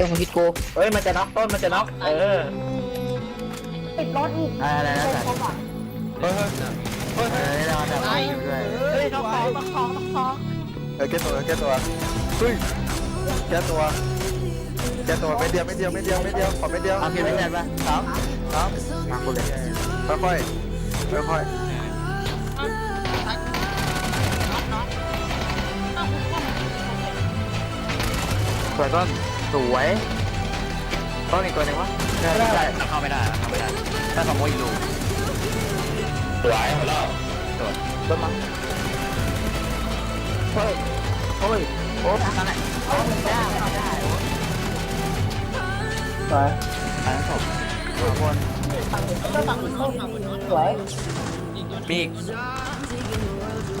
เป็นคนคิดกูเฮ้ยมันจะน็อกต้นมันจะน็อกเออติดรถอีกอะไรนะเป็นคนอะเฮ้ยเฮ้ยเฮ้ยเฮ้ยเราจะไปด้วยเฮ้ยต้องของต้องของต้องของเออแก้ตัวแก้ตัวเฮ้ยแก้ตัวแก้ตัวไม่เดียวไม่เดียวไม่เดียวไม่เดียวขอไม่เดียวเอาเพียงไม่ใช่ปะสองครับมากูเลยค่อยค่อยค่อยค่อยสวยต้น สวยต้นอีกตัวหนึ่งวะไม่ได้เข้าไม่ได้เข้าไม่ได้ถ้าสมมติอีกลูกสวยหมดแล้วสวยต้นมาเฮ้ยเฮ้ยโอ้ทำอะไรโอ้ได้ได้สวยอันนั้นผมสองคนก็ฝั่งอื่นสวยปีก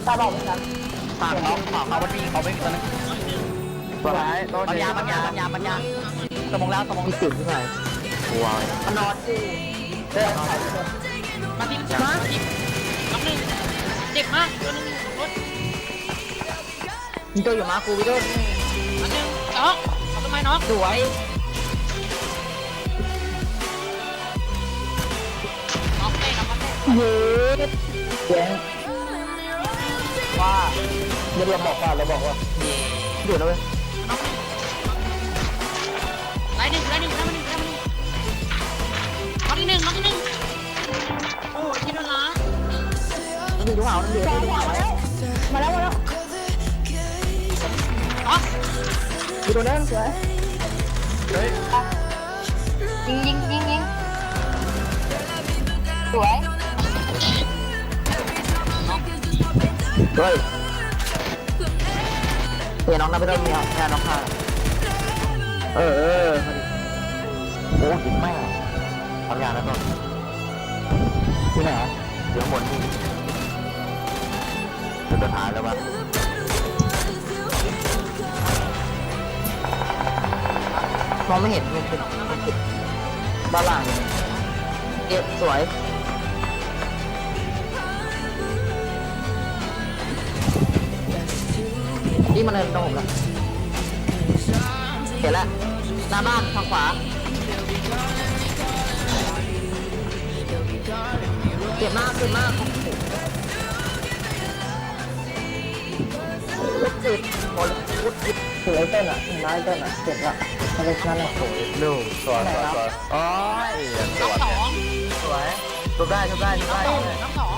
ตาบอกเหมือนกันฝากน้องฝากเขาวันนี้เขาไม่มีตัวนึงตั วร้ายต้นปัญญาปัญญาปัญญาปัญญาสมองแล้วสมองตื่นขึ้นมาว้าวมันนอนจริงเดินถ่ายไปเลยมาทีมสามทีมน้องหนึ่งเจ็บมากตัวหนึงรถมีตัวอยู่มากูวิโดอันหนึ่งน้องเอาทำไมน้องสวยน้องเต้น้องมาเต้เย้เสียงว่าเดี๋ยวเราบอกว่าเราบอกว่าอยู่นะเว้ย น้องหนึ่งไล่หนึ่งไล่หนึ่งไล่มาหนึ่งไล่มาหนึ่งน้องที่หนึ่งน้องที่หนึ่งโอ้ที่โดนล้างมันอยู่ทุกหานั่นเดียวสองหัวมาแล้ว มาแล้วมาแล้วน้องอยู่ตรงนั้นสวยเฮ้ยยิงยิงยิงยิงสวยเฮ้ยเฮ้ย น้องนับไปต้นมีอะแค่น้องข้าเออเออโอ้ยิงแม่ทำงานแล้วต้นที่ไหนเดี๋ยวบนที่จะถ่ายแล้วปะมองไม่เห็นมันเป็นมันเป็นบ้านล่างเก็บสวย นี่มันเดินตรงผมแล้วเห็นแล้วหน้าบ้านทางขวาเจ็บมากเจ็บมากโอ้โหจิตหมดพุดจิตสวยเต้นอะน้อยเต้นอะเจ็บละมันเป็นนั่นแหละลูกสวยสวยสวยโอ้ยสน้องวยสวยทุบได้ทุบได้ทุบได้น้องสอง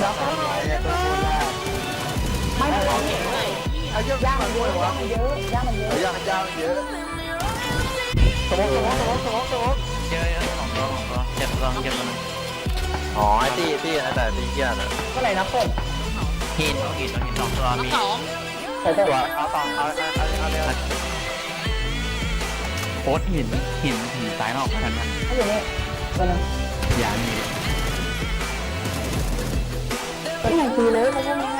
แล้วก็ตัว เยอะย่างมันเยอะย่ามันเยอะย่างมันเยอะยากยากเยอะสมองสมองสมองสมองสมองเยอะเยอะสองตัวสองตัวเจ็บตัวเจ็บตัวนึงอ๋อไอ้ตีตีไอ้แต่ตีเกียร์นะก็ไหนนะเต้นหินหินหินสองตัวมีสองตัวเอาต่อเอาเอาเอาเอาเร็วโคตรหินหินหินซ้ายนอกทันทันไม่อยู่นี่ตัวนึงยามีก็แข่งตีเลยเขาพวกนี้อ่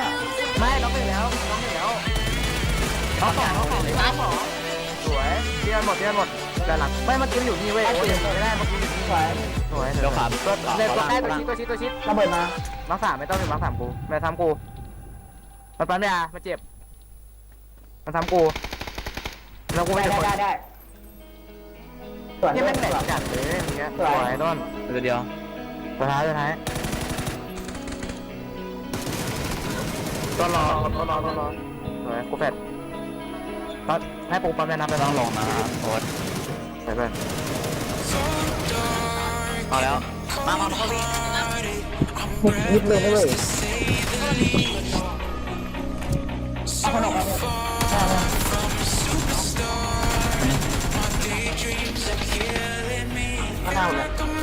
น้องสองน้องสองซ้ายสองสวยเตี้ยหมดเตี้ยหมดแต่หลังไม่เมื่อกี้อยู่นี่เว้ยโอ้ยไม่ได้เมื่อกี้อยู่นี่สวยสวยเดี๋ยวขาตัวเล่นตัวใกล้ตัวชิดตัวชิดตัวชิดระเบิดมามังสามไม่ต้องเป็นมังสามกูไม่ทำกูมันปั๊มยามันเจ็บ มันทำกูแล้วกูไม่ได้จะได้ได้ได้สวยนี่ด้วแม่ยงแหลกจัดเลยอย่างเงี้ยสวยต้นตัวเดียวตัวท้ายตัวท้ายตัวรอตัวรอตัวรอสวยกูแฟด ปั๊บให้ปูปั๊มได้นับไปต้องลงนะโอ๊ตไปเพื่อนเอาแล้ว มามาเข้าวิ่งยิบเลยนะเว้ยเอาขนมมาเนี่ยข้างหน้าเลย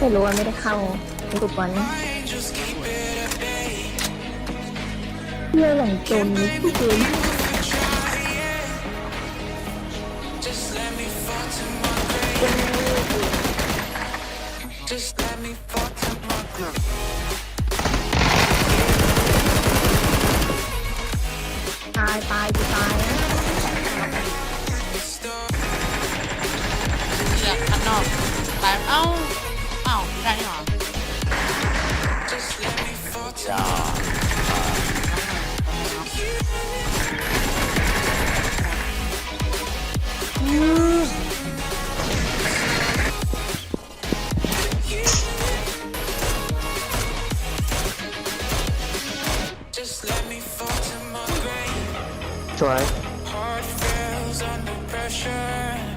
ไม่รู้ว่าไม่ได้เข้าทุกวันเรื่องหลังจนนี่คือเกมอตายตายกูตายเหลือข้างนอกตายเอาเอ้า ไม่ได้นี่หรอจ้าสวย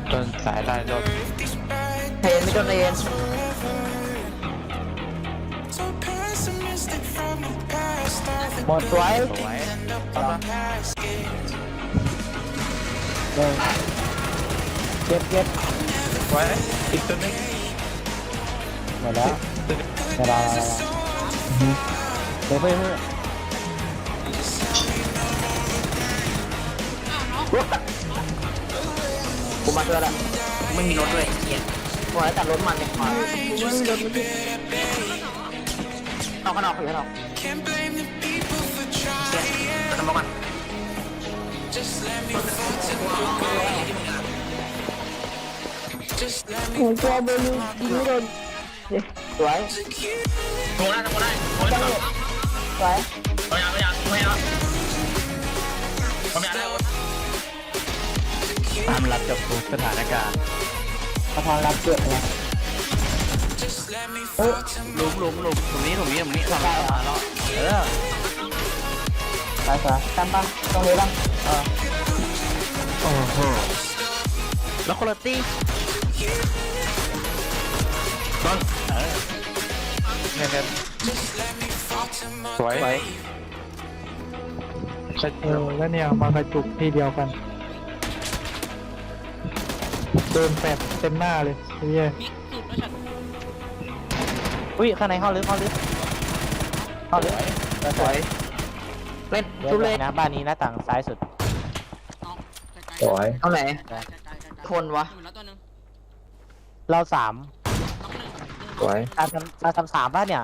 โดนสายได้โดนเห็นไม่โดนเอ็น หมดสวยสวยเก็บเก็บสวยอีกตัวนึงหมดแล้วเวลาเวลาเดี๋ยวไปเพื่อกูมาเจอละไม่มีรถด้วยเกียร์หัวแต่รถมันเลยขวากูไม่มีรถมั นเอาข้างนอกอยู่ข้างนอกเกียร์ทำมาก่อนหัวกลัวเบอร์ลูยิงไม่โดนสวยโทรได้โทรได้โทรได้ก่อนสวยโทรยังโทรยังโทรยังโทรยังได้ตามรับจับทุกสถานการณ์ประธานรับเกือบ เลยหลุมหลุมหลุมตรงนี้ตรงนี้ตรงนี้ทำได้มาแล้วเออสวยสวยจำป่ะตรงนี้ป่ะเออโอ้โหแล้วคุณตี้ต้นเออเนี่ยเนี่ยสวยเออแล้วเนี่ยมากระจุกที่เดียวกันโดนแปดเต็มหน้าเลยเหี้ย อุ้ยข้างในเข้าลึกเข้าลึกเข้าลึกสวยเล่นทุเล่นะบ้านนี้หน้าต่างซ้ายสุดน้องไกลๆสวยเอาไหนไกลๆไกลๆไกลๆคนวะอยู่แล้วตัวหนึงเราสามน้องหนึ่งสวยเราทำเราทำสามป่ะเนี่ย